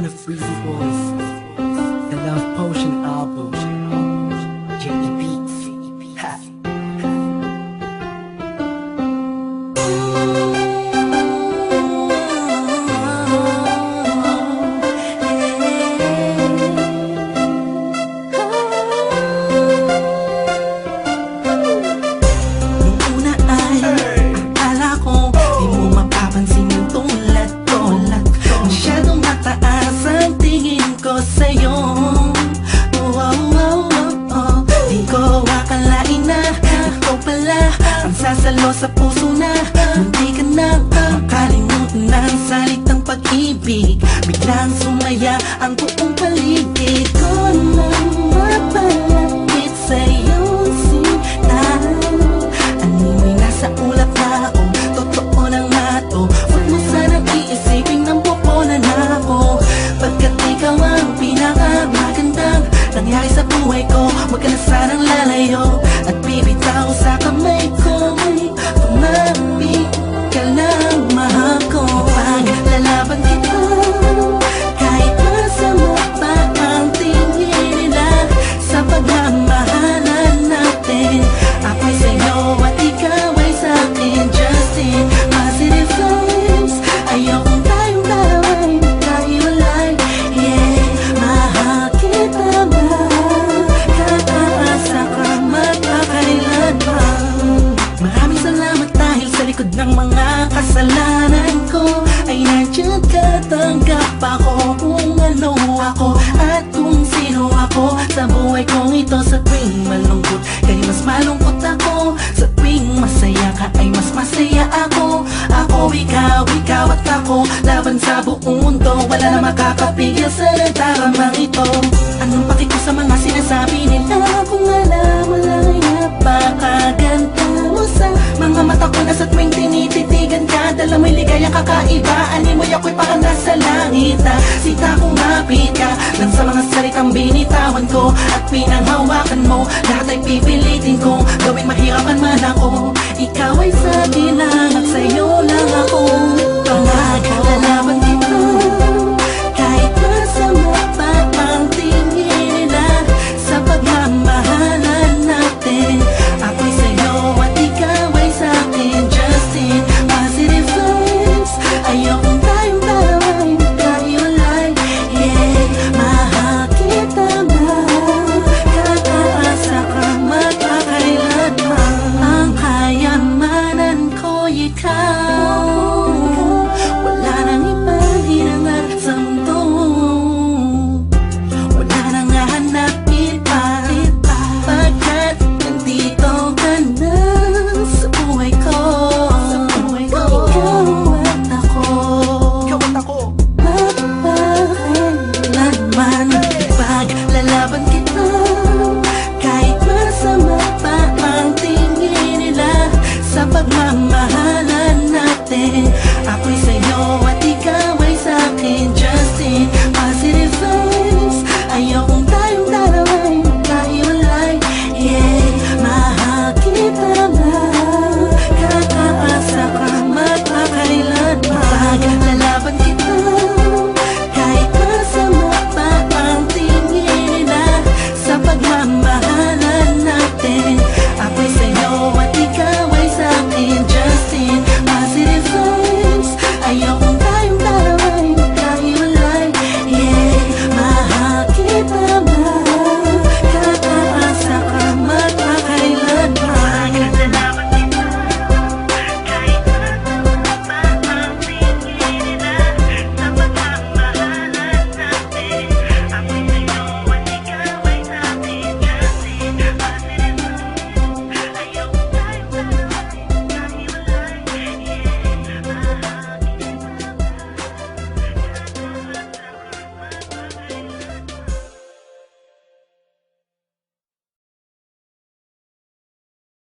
want a free wolf. Sasalo sa puso na Munti ka na makalimutan ng salitang pag-ibig. Biglang sumaya ang buong paligid ko nang mapalapit sa'yo sinta Animoy nasa ulap na ako Totoo lang na to. Huwag mo sanang iisipin ng pupunan na ako Pagkat ikaw ang pinakamagandang Nangyari sa buhay ko Huwag ka na sanang lalayo At bibitaw sa nandiyan ka tanggap ako kung ano ako At kung sino ako. Sa buhay kong ito Sa tuwing malungkot kay mas malungkot ako. Sa tuwing masaya ka ay mas masaya ako. Ako, ikaw, ikaw at ako Laban sa buong mundo. Wala na makakapigil sa nagdaramang ito. Anong paki ko sa mga sinasabi nila? Kung alam mo lang ay napakaganda mo sa Mga mata ko na sa tuwing tinititigan ka. Dala mo'y ligayang kakaiba. Animoy ako'y parang na Sita kong mapit ka. Lang sa mga salitang binitawan ko At pinanghawakan mo Lahat ay pipilitin kong Gawing mahirapan man ako. Ikaw ay sa akin lang At sa'yo lang ako